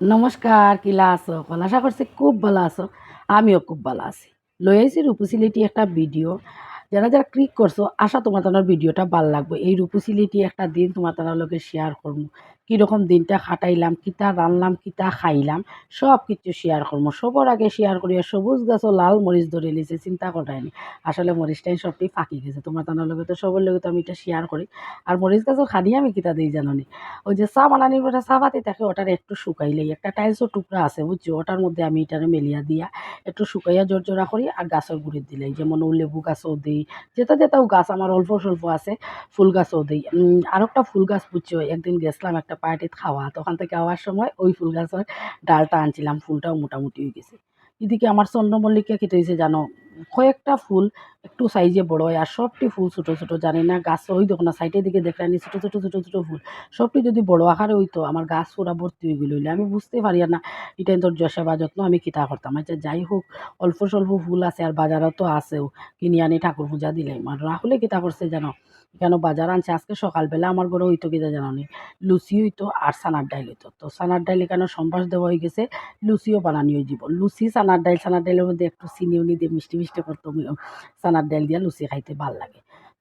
নমস্কার কিলা আছো? কল আশা করছি খুব ভালো আছো। আমিও খুব ভালো আছি। লই আইছি রূপসিলিটি একটা ভিডিও যারা যারা ক্লিক করছ, আশা তোমার তোমার ভিডিওটা ভালো লাগবে। এই রূপসিলিটি একটা দিন তোমার তোমার লগে শেয়ার করব। কীরকম দিনটা খাটাইলাম কিতা রানলাম, কিতা খাইলাম সব কিছু শেয়ার করব সবার আগে শেয়ার করি আর সবুজ গাছও লাল মরিচ ধরে লিছে চিন্তা করায়নি আসলে মরিচটাই সবটি ফাঁকি গেছে। তোমার তোমার লগে তো সবার লগে তো আমি এটা শেয়ার করি। আর মরিচ গাছও খানি আমি কিতা দিই জানো ওই যে চা বানানির পরে চা পাতি থাকে ওটার একটু শুকাইলেই একটা টাইলসও টুকরা আছে, বুঝছ? ওটার মধ্যে আমি এটারে মেলিয়া দিয়া একটু শুকাইয়া জোরজোড়া করি আর গাছের গুড়ি দিলাই যেমন ও লেবু গাছও দিই যেটা যেটাও গাছ আমার অল্প স্বল্প আছে, ফুল গাছও দিই। আর একটা ফুল গাছ, বুঝছ? একদিন গেছিলাম একটা পার্টিতে খাওয়া। তখন থেকে আওয়ার সময় ওই ফুল গাছের ডালটা আনছিলাম, ফুলটাও মোটামুটি হয়ে গেছে। এদিকে আমার চন্দ্রমল্লিকা কী হয়েছে জানো? কয়েকটা ফুল, একটু সাইজে বড় হয়, আর সবটি ফুল ছোটো ছোটো, জানি না, গাছ ওই দেখো না সাইডের দিকে দেখলাম ছোটো ছোটো ছোটো ছোটো ফুল। সবটি যদি বড় আকারে হইতো, আমার গাছ পুরা ভর্তি হয়ে গেল। আমি বুঝতে পারি না এটা তোর সেবা যত্ন, আমি কিতা করতাম। আচ্ছা যাই হোক, অল্প স্বল্প ফুল আছে, আর বাজারও তো আছেও, কিনে আনি ঠাকুর পূজা দিলাম আর রাহুলে কিতা করছে জানো? কেন বাজার আনছে? আজকে সকালবেলা আমার ঘরে হইতো কি জানো নি লুচি হইতো আর সানার ডাইল হইতো। তো সানার ডাইল এখানে সম্ভাস দেওয়া হয়ে গেছে? লুচিও বানানি হয়ে যাব লুচি সানার ডাইল সানার ডাইলের মধ্যে একটু চিনি উনি দিয়ে মিষ্টি মিষ্টি করতো সানার ডাইল দিয়ে লুচি খাইতে ভালো লাগে।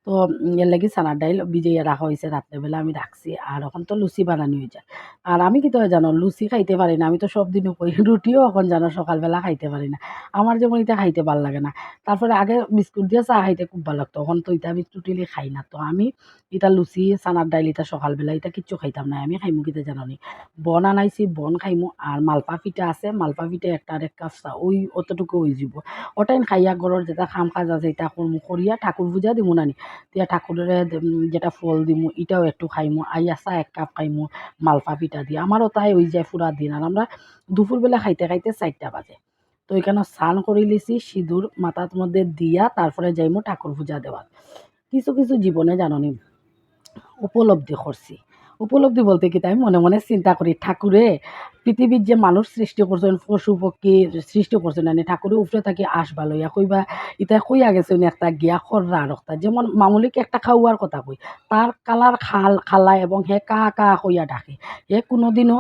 তো এর লাগি সানার ডাইল ভিজাইয়া রাখা হয়েছে রাত্রেবেলা আমি রাখছি আর এখন তো লুচি বানানি হয়ে যায়। আর আমি কি তো জানো, লুচি খাইতে পারি না আমি তো সব দিনও কই রুটিও এখন জানো সকালবেলা খাইতে পারি না। আমার যেমন এটা খাইতে ভালো লাগে না তারপরে আগে বিস্কুট দিয়ে চা খাইতে খুব ভালো লাগতো এখন তো এটা আমি টুটিলি খাই না। তো আমি এটা লুচি সানার ডাইল এটা সকালবেলা এটা কিচ্ছু খাইতাম না আমি খাইমু কিতে জানো নি বন আনাইছি, বন খাইমু আর মালপা পিঠা আছে, মালপা পিঠা একটা আর এক কাপ চা ওই অতটুকু হয়ে যাব। ওটাই খাইয়া ঘরের যেটা খাম কাজ আছে এটা করিয়া ঠাকুর পূজা দিমু নানি। তিয়া ঠাকুরের যেটা ফল দিমু, এটাও একটু খাইমু আইয়া চা এক কাপ খাইমু, মালপা পিঠা দিয়ে। আমারও তাই ওই যায় পুরা দিন, আর আমরা দুপুরবেলা খাইতে খাইতে চারটা বাজে। তো এখানে স্নান করে লিছি সিঁদুর মাথার মধ্যে দিয়া তারপরে যাইমু ঠাকুর পূজা দেওয়ার। কিছু কিছু জীবনে জাননি, উপলব্ধি করছি। উপলব্ধি বলতে কি তাই মনে মনে চিন্তা করি, ঠাকুরে পৃথিবীর যে মানুষ সৃষ্টি করছেন পশু পক্ষী সৃষ্টি করছেন মানে ঠাকুরের উপরে থাকি আসবা লইয়া কইবা, ইতা কইয়া গেছেন একটা গিয়া খররা রক্তা যেমন মামুলিকে একটা খাওয়ার কথা কই, তার কালার খাল, খালা এবং হে কা কা কইয়া ডাকে হে কোনোদিনও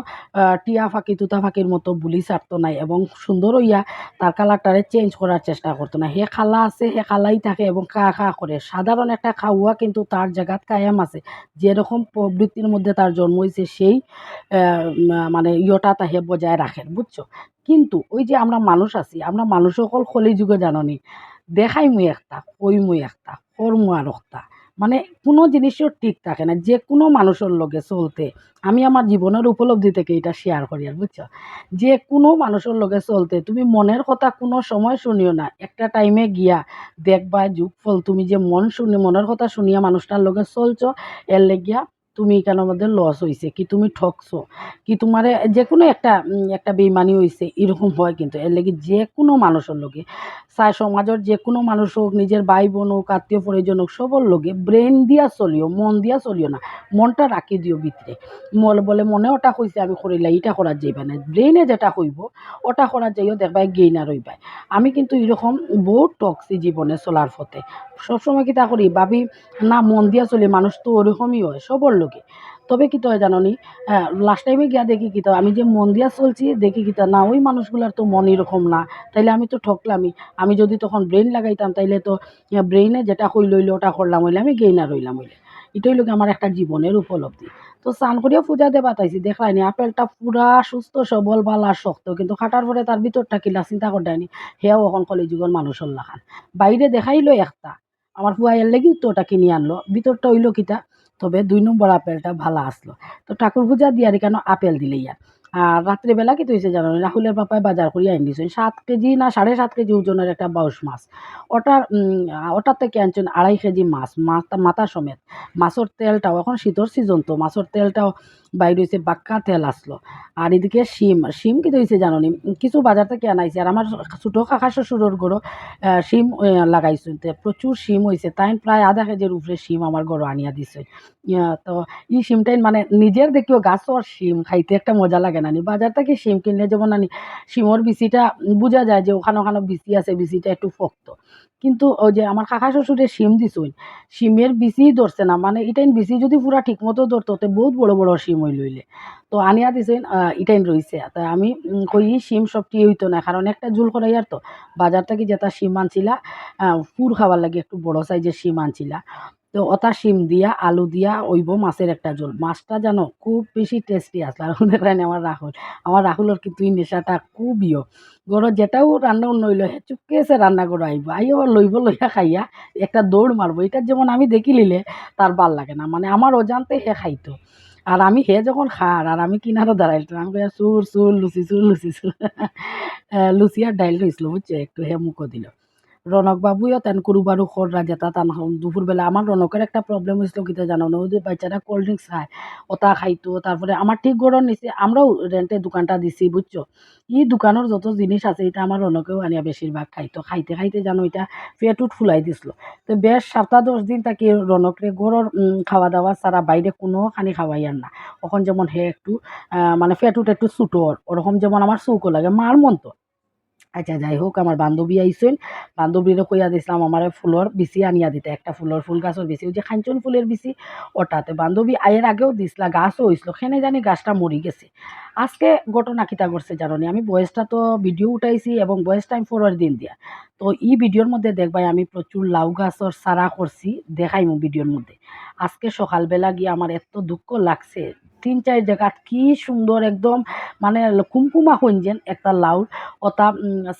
টিয়া ফাঁকি, তুতা ফাঁকির মতো বুলি ছাড়তো নাই এবং সুন্দর হইয়া তার কালারটারে চেঞ্জ করার চেষ্টা করতো না হে খালা আছে হে খালাই থাকে এবং কা কা করে সাধারণ একটা খাওয়া কিন্তু তার জায়গাত কায়াম আছে, যেরকম প্রবৃত্তির মধ্যে তার জন্ম হয়েছে সেই মানে ইয়টা তাহে বজায় রাখেন, বুঝছ? কিন্তু ওই যে আমরা মানুষ আছি, আমরা মানুষ সকল কলি যুগে জাননি দেখাই মুই একটা, কই মুই একটা কর্ম আর একটা। মানে কোনো জিনিসও ঠিক থাকে না যে কোনো মানুষের লগে চলতে। আমি আমার জীবনের উপলব্ধি থেকে এটা শেয়ার করি আর, বুঝছ? যে কোনো মানুষের লগে চলতে, তুমি মনের কথা কোনো সময় শুনিও না। একটা টাইমে গিয়া দেখবা যুগ ফল তুমি যে মন শুনি, মনের কথা শুনিয়া মানুষটার লগে চলছো, এর লেগিয়া তুমি এখানের মধ্যে লস হয়েছে কি তুমি ঠকছো? কি তোমার যে কোনো একটা একটা বেইমানি হয়েছে এরকম হয় কিন্তু। এর লাগি যে কোনো মানুষের লগে, চাই সমাজের যে কোনো মানুষ হোক, নিজের ভাই বোন হোক, আত্মীয় পরিজন হোক, সবর লগে ব্রেন দিয়া চলিও, মন দিয়া চলিও না। মনটা রাখি দিও ভিতরে। মল বলে মনে ওটা কইছে আমি করিলাই এটা করার যাইবা না। ব্রেনে যেটা হইব, ওটা করার যাইও, দেখবাই গেইনা রইবাই আমি কিন্তু এরকম বহুত টক্সি জীবনে চলার পথে। সবসময় কি তা করি? ভাবি, না, মন দিয়া চলি, মানুষ তো ওরকমই হয়, সবর লোকে। তবে কি তো হয় নি লাস্ট টাইমে গিয়া দেখি কি তো আমি যে মন দিয়া চলছি, দেখি কি না, ওই মানুষগুলার তো মন এরকম না। তাইলে আমি তো ঠকলামই। আমি যদি তখন ব্রেন লাগাইতাম, তাইলে তো ব্রেইনে যেটা হই লইলে ওটা করলাম হইলে, আমি গেইনা রইলাম হইলে। এটাই লোক আমার একটা জীবনের উপলব্ধি। তো স্নান করিয়া পূজা দেবা তাইছি দেখলাইনি আপেলটা পুরা সুস্থ, সবল, বালা, শক্ত, কিন্তু খাটার পরে তার ভিতরটা কিলা চিন্তা করতেনি সেয়াও এখন কলি যুগের মানুষের লাখান বাইরে দেখাইলো একটা। আমার ফুয়া এর লেগেও তো ওটা কিনে আনলো। ভিতরটা হইল কিটা তবে দুই নম্বর আপেলটা ভালো আসলো। তো ঠাকুর পূজা দিয়ার কেন আপেল দিলে ইয়ার? আর রাত্রেবেলা কি হয়েছে জানো? রাহুলের পাপায় বাজার করিয়া আনি দিয়েছেন সাত কেজি না সাড়ে সাত কেজি ওজনের একটা বাউস মাছ। ওটার ওটার থেকে আনছেন আড়াই কেজি মাছ। মাথা সমেত। মাছের তেলটাও এখন শীতর সিজন তো। মাছের তেলটাও বাইরে হয়েছে বাক্কা তেল আসলো। আর এদিকে শিম শিম কি হয়েছে জানো নি? কিছু বাজার থেকে আনাইছে আর আমার ছোটো কাকা শ্বশুরের গরো শিম লাগাইছে। প্রচুর শিম হয়েছে তাই প্রায় আধা কেজির উপরে শিম আমার গরো আনিয়া দিছে। তো ই শিমটাই মানে নিজের দেখিও গাছর শিম খাইতে একটা মজা লাগে না। নি বাজার থেকে শিম কিনলে যেমন আনি, শিমর বিচিটা বোঝা যায় যে ওখানে ওখানে বিচি আছে, বিচিটা একটু শক্ত কিন্তু ওই যে আমার কাকা শ্বশুরে শিম দিছই শিমের বিচি ধরছে না মানে ইটাইন বিচি যদি পুরা ঠিকমতো ধরতো, তো বহুত বড় বড় শিম হই লইলে তো আনিয়া দিছেন ইটাইন রইছে। তা আমি কই শিম সবটি হইতো না, কারণ একটা জুল করাইয়ার তো। বাজার থেকে যেটা শিম আনছিলা পুর খাবার লাগে একটু বড় সাইজের শিম আনছিলা। তো ওটা শিম দিয়া, আলু দিয়া, ওইব মাছের একটা ঝোল। মাছটা জানো, খুব বেশি টেস্টি আসলো আর দেখলেন আমার রাহুল। আমার রাহুলের কিন্তু এই নেশাটা খুব ইয় ঘরত যেটাও রান্না নইল হে চুপকে এসে রান্না করে আইব। আই আবার লইব, লইয়া খাইয়া একটা দৌড় মারবো। এটা যেমন আমি দেখি লিলে, তার ভালো লাগে না। মানে আমার অজান্তে হে খাইতো। আর আমি হে যখন খার, আর আমি কিনারও দাঁড়াইতাম আমি সুর সুর লুচি সুর লুচি সুর লুচি আর ডাইল রইছিল, বুঝছে? একটু হে মুখও দিল। রনক বাবুও তেন কুরুবারু খররা যেতা তান দুপুরবেলা আমার রনকের একটা প্রবলেম হয়েছিল কিতা জানো। না যে বাচ্চারা কোল্ড ড্রিঙ্কস খায় ওটা খাইতো তারপরে আমার ঠিক গরম নিচে আমরাও রেন্টে দোকানটা দিছি বুঝছ ই দোকানের যত জিনিস আছে এটা আমার রনকেও আনিয়া বেশিরভাগ খাইতো খাইতে খাইতে জানো এটা পেটুট ফুলাই দিছিল। তো বেশ সপ্তাহ দশ দিন তাকে রনকরে গরর উম, খাওয়া দাওয়া ছাড়া বাইরে কোনো খানি খাওয়াইয়ার না। এখন যেমন হে একটু মানে পেটুট একটু ছুটোর ওরকম যেমন আমার চৌকো লাগে মার মন তো আচ্ছা যাই হোক, আমার বান্ধবী আইসেন বান্ধবীরও কইয়া দিছিলাম, আমার ফুলর বিচি আনিয়া দিতে, একটা ফুলর ফুল গাছের বিচি। ওই যে খাঞ্চন ফুলের বিচি ওটাতে বান্ধবী আয়ের আগেও দিছিলা, গাছও হয়েছিল সেনে জানি গাছটা মরি গেছে। আজকে ঘটনা কিতা করছে জানি আমি বয়সটা তো ভিডিও উঠাইছি এবং বয়স টাইম ফোরের দিন দিয়া। তো এই ভিডিওর মধ্যে দেখবাই আমি প্রচুর লাউ গাছর সারা করছি, দেখাইমু ভিডিওর মধ্যে। আজকে সকালবেলা গিয়ে আমার এত দুঃখ লাগছে তিন চার জায়গাত কি সুন্দর একদম মানে কুমকুমা হইনজেন একটা লাউর ওটা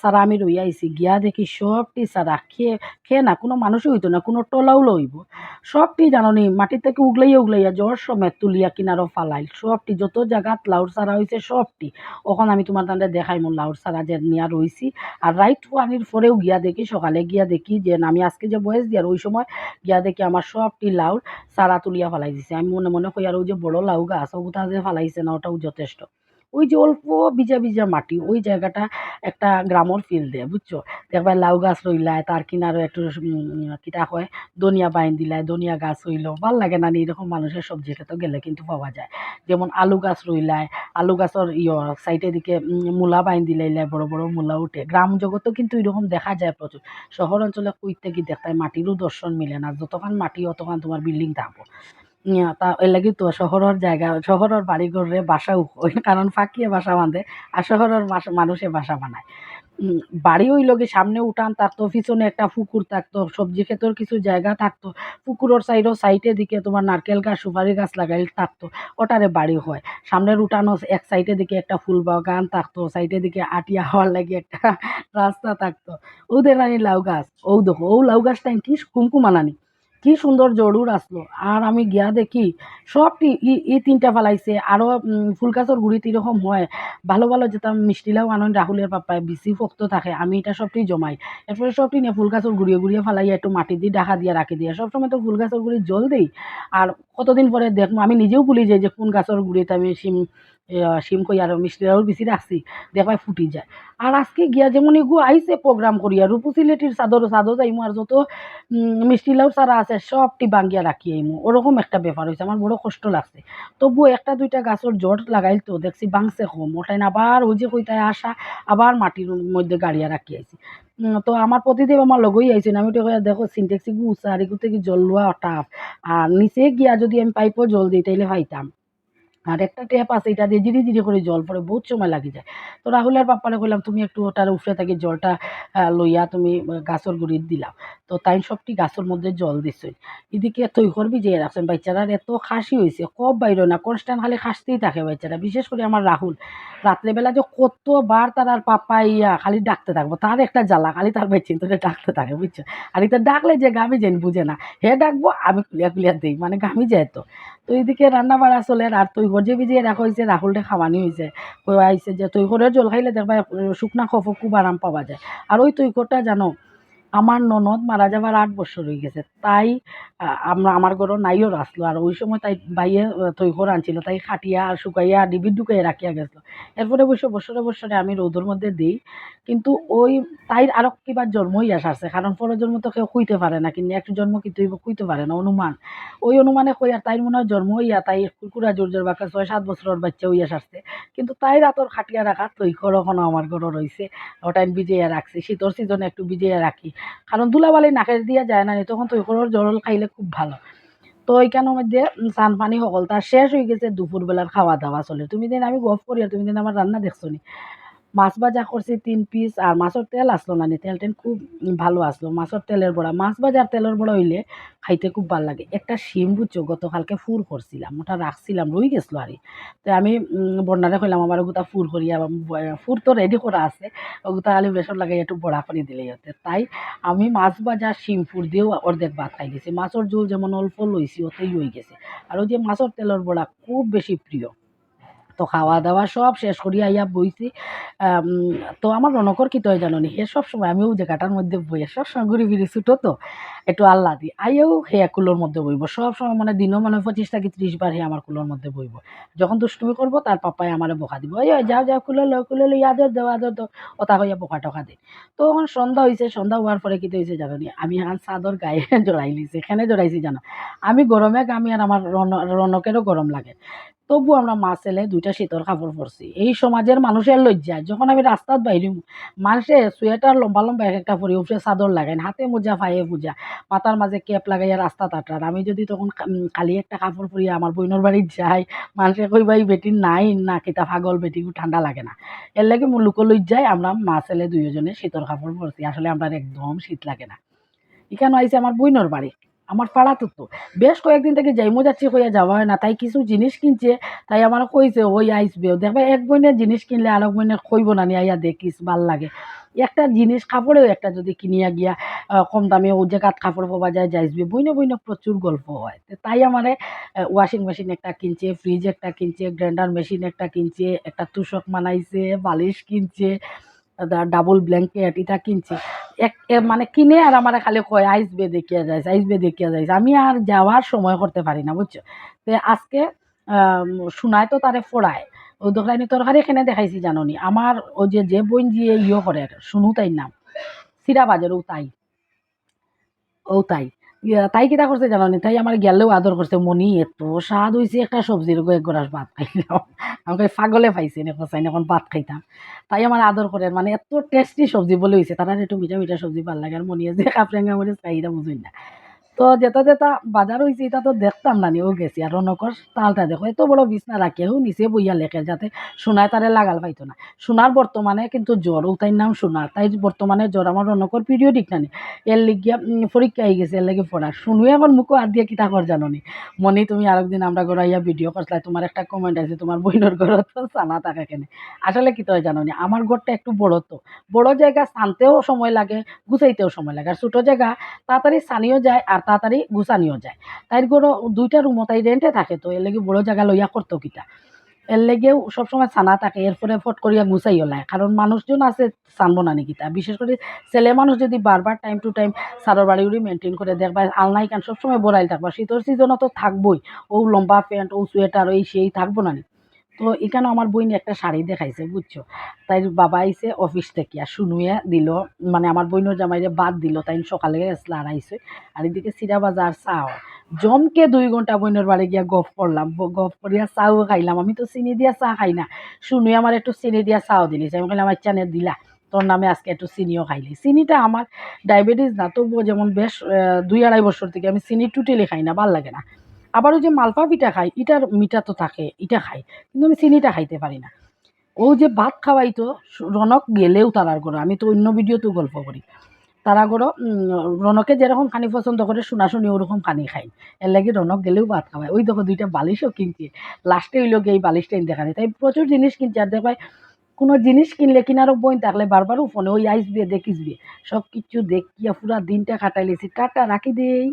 সারা আমি রই আইছি, গিয়া দেখি সবটি সারা খেয়ে খেয়ে না, কোনো মানুষই হইতো না, কোনো টলাও লইব। সবটি জাননি, মাটি থেকে উগলাইয়া উগলাইয়া জ্বর সমেত তুলিয়া কিনারও ফালাই সবটি, যত জায়গাত লাউর সারা হয়েছে সবটি, ওখন আমি তোমার তান্ডে দেখাই মোর লাউর সারা যে নিয়া রইছি। আর রাইট ওয়ানির পরেও গিয়া দেখি, সকালে গিয়া দেখি যে আমি আজকে যে বয়স দিয়ার ওই সময় গিয়া দেখি আমার সবটি লাউর সারা তুলিয়া ফালাই দিছে। আমি মনে মনে কই, আর ওই যে বড় লাউ গাছ ওটা যে ফালাইছে না, ওটাও যথেষ্ট। ওই যে অল্প ভিজা ভিজা মাটি, ওই জায়গাটা একটা গ্রামর ফিল দেয়, বুঝছ? দেখবা লাউ গাছ রইলায়, তার কিনারও একটু কিতা হয় ধনিয়া বাইন দিলায়, ধনিয়া গাছ হইল, ভালো লাগে না এরকম মানুষের সবজি খেতে গেলে কিন্তু পাওয়া যায়। যেমন আলু গাছ রইলায়, আলু গাছের ইয় সাইডের দিকে মূলা বাইন দিলাইলে বড় বড় মূলা উঠে। গ্রাম জগতেও কিন্তু এরকম দেখা যায় প্রচুর। শহর অঞ্চলে কইতে কি দেখতায় মাটিরও দর্শন মিলে না যতক্ষণ মাটি অতক্ষণ তোমার বিল্ডিং থাকব। তা এর লাগি তো শহরের জায়গা, শহরের বাড়িঘরে বাসাও হয় কারণ ফাঁকিয়ে বাসা বাঁধে, আর শহরের মানুষে বাসা বানায়। বাড়ি হইল কি সামনে উঠান থাকতো পিছনে একটা পুকুর থাকতো, সবজি ক্ষেতর কিছু জায়গা থাকতো, পুকুরের সাইডও সাইডের দিকে তোমার নারকেল গাছ, সুপারি গাছ লাগাই থাকতো, ওটারে বাড়ি হয়। সামনের উঠানো এক সাইডের দিকে একটা ফুল বাগান থাকতো সাইডের দিকে আটিয়া হওয়ার লাগে একটা রাস্তা থাকতো। ওদের রানি লাউ গাছ ও দেখো ও লাউ গাছটা কি কুমকুমানানি। কি সুন্দর জরুর আসলো। আর আমি গিয়া দেখি সবটি ই তিনটা ফেলাইছে। আরও ফুল গাছের গুড়িতে এরকম হয়। ভালো ভালো যেটা মিষ্টি লাউ আনন্দ রাহুলের পাপায় বেশি পোক্ত থাকে। আমি এটা সবটি জমাই। এরপরে সবটি নিয়ে ফুল গুড়িয়ে গুড়িয়ে ফেলাইয়া একটু মাটি দিয়ে ডাকা দিয়ে রাখি দিয়ে। সবসময় তো ফুল গুড়ি জল দেই আর কতদিন পরে দেখব আমি নিজেও ভুলি যাই যে কোন গাছের গুড়িতে আমি শিম ইয়া, শিম কই আর মিষ্টি লাউর বেশি রাখছি। দেখায় ফুটি যায়। আর আজকে গিয়া যেমন এগু আইসে প্রোগ্রাম করিয়া রূপু সিলেটির চাদর চাদর যাইমু আর যত উম, মিষ্টি লাউ সারা আছে সবটি বাঙ্গিয়া রাখি আইমু। ওরকম একটা ব্যাপার হয়েছে আমার বড় কষ্ট লাগছে। তবু একটা দুইটা গাছের জট লাগাইল তো দেখছি বাংছে কম। ওটাই আবার ওই যে কইতায় আসা আবার মাটির মধ্যে গাড়িয়া রাখি আইছি। তো আমার প্রতিদেব আমার লগই আইছেন। আমি কইয়া দেখো সিনটেক্সি গুছা আর এগুতে কি জল লওয়া টাফ আর নিচে গিয়া যদি আমি পাইপও জল দিই তাইলে পাইতাম আর একটা ট্যাপ আছে, এটা দিয়ে জিরি জিরি করে জল পড়ে, বহুত সময় লাগে যায়। তো রাহুলের পাপ্পারে কইলাম, তুমি একটু ওটার উফরে থাকি জলটা লইয়া তুমি গাছর গুড়িত দিলাম তো তাই সবটি গাছের মধ্যে জল দিছই এদিকে তৈ করবি যে রাখছেন বাচ্চারা এত খাসি হয়েছে কব বাইর না, কনস্ট্যান্ট খালি খাসতেই থাকে বাচ্চারা বিশেষ করে আমার রাহুল। রাত্রেবেলা যে কতবার তার আর পাপা ইয়া খালি ডাকতে থাকব, তার একটা জ্বালা, খালি তার ভাই চিন্তা ডাকতে থাকে, বুঝছ? আর এটা ডাকলে যে গামি যেন বুঝে না, হে ডাকবো, আমি কুলিয়া কুলিয়া দিই মানে গামি যায় তো। তো এইদিকে রান্না বাড়া চলে, আর তৈ গজে বিজিয়ে রাখা হয়েছে রাহুলটা খাওয়ানি হয়েছে কই আইছে যে, তুই ঘরের জল খাইলে দেখবা শুকনা খফ খুব আরাম পাওয়া যায়। আর ওই তুই ঘরটা জানো আমার ননদ মারা যাবার আট বছর হয়ে গেছে। তাই আমরা, আমার ঘরও নাইও আসলো আর ওই সময় তাই বাইয়ে তৈকর আনছিল, তাই খাটিয়া আর শুকাইয়া ডিবির ঢুকাইয়া রাখিয়া গেছিল। এরপরে অবশ্য বছরে বছরে আমি রোদের মধ্যে দিই, কিন্তু ওই তাইর আরও কিবার জন্মই আসাছে কারণ পরের জন্ম তো কেউ কইতে পারে না, কিন্তু এক জন্ম কিন্তু কইতে পারে না, অনুমান। ওই অনুমানে কই আর তাইর মনে হয় জন্ম হইয়া তাই কুকুরা জোর জোর বাচ্চা ছয়, সাত বছরের বাচ্চা হইয়া সারছে কিন্তু তাই রাতর খাটিয়া রাখা তৈকর এখনও আমার ঘরও রয়েছে ওটা বিজয়া রাখছি, শীতর সিজনে একটু বিজয়া রাখি। কারণ দুলাবালি নাকের দিয়া যায় না তখন তো ঘরের জরল খাইলে খুব ভালো। তো ওইখানের মধ্যে চান পানি সকল, তার শেষ হয়ে গেছে দুপুরবেলার খাওয়া দাওয়া চলে। তুমি দিন আমি গফ করি তুমি দিন আমার রান্না দেখছ নি মাছ ভাজা করছি তিন পিস আর মাছের তেল আসলো না, তেল টেল খুব ভালো আসলো মাছের তেলের বড়া মাছ ভাজার তেলের বড়া হইলে খাইতে খুব ভালো লাগে। একটা শিম বুঝছ গতকালকে ফুর করছিলাম ওটা রাখছিলাম রই গেছিল আর তো আমি বন্যারে কইলাম আমার ওগুতা ফুর করিয়া ফুর তো রেডি করা আছে ওগুতা খালি বেসন লাগে একটু বড়া করে দিলেই হতে তাই, আমি মাছ ভাজা শিম ফুর দিয়েও অর্ধেক ভাত খাই গেছি মাছের ঝোল যেমন অল্প লইছি ওতেই হয়ে গেছে। আর ওই যে মাছের তেলের বড়া খুব বেশি প্রিয় তো খাওয়া দাওয়া সব শেষ করিয়া আইয়া বইছি। তো আমার রনকর কি তো জানো নি সব সময় আমিও জায়গাটার মধ্যে বই সব সময় ঘুরি ফিরি ছুটো তো একটু আল্লাহ দি আইয়াও হে কুলোর মধ্যে বইব। সব সময় মানে দিনও মানে পঁচিশটা কি ত্রিশ বার হে আমার কুলোর মধ্যে বইব। যখন দুষ্টুমি করব, তার পাপাই আমারে বোকা দিব। ওই যাও যাও, কুলো লো কুলো লো, আদর দেও আদর দেও। ওটা হইয়া বকা টকা দিই তো এখন সন্ধ্যা হয়েছে সন্ধ্যা হওয়ার পরে কি হয়েছে জানো আমি এখন চাদর গায়ে জড়াই লিছি এখানে জড়াইছি জানো? আমি গরমে গামি আর আমার রন- রনকেরও গরম লাগে। তবু আমরা মা ছেলে দুইটা শীতর কাপড় পরছি। এই সমাজের মানুষের লজ্জা। যখন আমি রাস্তাত বাইরে মানুষে সোয়েটার লম্বা লম্বা এক একটা পরি উপরে চাদর লাগাই, হাতে মোজা, পায়ে পূজা মাথার মাঝে ক্যাপ লাগাইয়া রাস্তা তাটার আমি যদি তখন খালি একটা কাপড় পরিয়া আমার বইনের বাড়ি যাই, মানুষে কই ভাই, বেটি নাই না কিতা পাগল বেটি ঠান্ডা লাগে না। এর লাগে মোৰ লই যাই আমরা মা, ছেলে দুইজনে শীতল কাপড় পরছি আসলে আমরা একদম শীত লাগে না। এখানে আইছে আমার বইনের বাড়ি। আমার পাড়াতো তো তো। বেশ কয়েকদিন থেকে যাইমো যাচ্ছি হইয়া যাওয়া হয় না। তাই কিছু জিনিস কিনছে, তাই আমার কইছে, ওই আইসবে। দেখবে এক বইনের জিনিস কিনলে আর এক বইনের কইব না নি আইয়া দেখিস ভালো লাগে। একটা জিনিস কাপড়েও একটা যদি কিনিয়া গিয়া কম দামে ও জায়গাত কাপড় পাওয়া যায় যাইসবে বইনে বইনে প্রচুর গল্প হয়। তাই আমারে ওয়াশিং মেশিন একটা কিনছে ফ্রিজ একটা কিনছে গ্রাইন্ডার মেশিন একটা কিনছে, একটা তুষক মানাইছে, বালিশ কিনছে ডাবল ব্ল্যাঙ্কেট এটা কিনছি। এক মানে কিনে আর আমার খালি কয় আইসবে দেখিয়া যাইছে আইসবে দেখিয়া যাইছে আমি আর যাওয়ার সময় করতে পারি না, বুঝছ? তো আজকে শোনায় তো তারে ফোড়ায়। ও দোকানি তরকারি এখানে দেখাইছি, জাননি? আমার ও যে যে বোন যে ইয়ে করে শুনু তাই নাম। সিরা বাজার, ও তাই। ও তাই। তাই কিতা করছে জাননি? তাই আমার গেলেও আদর করছে। মনি এত স্বাদ হয়েছে একটা সবজির এক গড়াস ভাত খাইলাম আমাকে পাগলে পাইছে এখন চাই এখন ভাত খাইতাম। তাই আমার আদর করে মানে এত টেস্টি সবজি বলে হয়েছে তারা একটু মিঠা মিঠা সবজি ভালো লাগে। আর মনিয়ে আছে কাপড়ে মরিচ বুঝুন না। তো যেটা যেটা বাজার হয়েছে এটা তো দেখতাম না নিও গেছি আর রনকর তালটা দেখো এত বড় বিছনা রাখে হু, নিচে বইয়া লেখে যাতে সোনায় তারে লাগাল পাইতো না। সোনার বর্তমানে কিন্তু জ্বর তাই নাম সোনার তাই বর্তমানে জ্বর আমার রনকর পিরিয়ডিক নানি। এর লিগিয়া পরীক্ষা হয়ে গেছে এর লাগে পড়া শুনুই এখন মুখও আর দিয়ে কিতা কর জানো নি মনি তুমি আরেকদিন আমরা ঘরে ইয়া ভিডিও করছিলাম তোমার একটা কমেন্ট আছে তোমার বইনের ঘরত সানা থাকে কেন। আসলে কি তো জানো নি আমার ঘরটা একটু বড় তো বড় জায়গা সানতেও সময় লাগে গুছাইতেও সময় লাগে। আর ছোটো জায়গা তাড়াতাড়ি সানিও যায় আর তাড়াতাড়ি গুছানিও যায়। তাই গরো দুইটা রুমও তাই রেন্টে থাকে, তো এর লাগে বড় জায়গা লইয়া করতো কিতা। এর লেগেও সবসময় ছানা থাকে এরপরে ফট করিয়া গুছাইও লাগে কারণ মানুষজন আছে চানবো না নিকিতা বিশেষ করে ছেলে মানুষ যদি বারবার টাইম টু টাইম সারর বাড়ি উড়ি মেনটেন করে দেখবা আলনাই কান সবসময় বড়াইল থাকবা। শীতর সিজনও তো থাকবোই। ও লম্বা প্যান্ট ও সোয়েটার ওই সেই, থাকব না নি তো এখানে আমার বইনি একটা শাড়ি দেখাইছে, বুঝছ? তাই বাবা আইসে অফিস থেকে আর শুনুয়ে দিল মানে আমার বইনের জামাইরে বাদ দিল, তাই সকালে গেছিল আর আইসে আর এদিকে সিরা বাজার চাও। জমকে দুই ঘণ্টা বইনের বাড়ি গিয়া গফ করলাম গফ করিয়া চাও খাইলাম। আমি তো চিনি দিয়া চা খাই না। শুনুই আমার একটু চিনি দিয়া চাও দিলিস আমি বললাম আচ্ছা নে, দিলা। তোর নামে আজকে একটু চিনিও খাইলি। চিনিটা আমার ডায়াবেটিস না, তবুও যেমন বেশ দুই আড়াই বছর থেকে আমি চিনি টুটেলি খাই না, ভালো লাগে না। আবার ওই যে মালপা পিঠা খাই এটার মিঠা তো থাকে এটা খাই, কিন্তু আমি চিনিটা খাইতে পারি না। ও যে ভাত খাওয়াইতো, রনক গেলেও তারার করে আমি তো অন্য ভিডিওতে গল্প করি। তারা করো রনকে যেরকম খানি পছন্দ করে শোনা শুনি ওরকম খানি খাই। এর লাগে রনক গেলেও ভাত খাওয়ায়। ওই দেখো দুইটা বালিশও কিনছে। লাস্টে হইল গিয়ে এই বালিশটা এনে দেখানি। তাই প্রচুর জিনিস কিনছে। আর দেখবাই কোনো জিনিস কিনলে কিনারও বই থাকলে বারবারও ফোনে, ওই আইসবে, দেখিসবে। সব কিছু দেখিয়া পুরা দিনটা কাটাইলেছি। টাটা, রাখি দেই।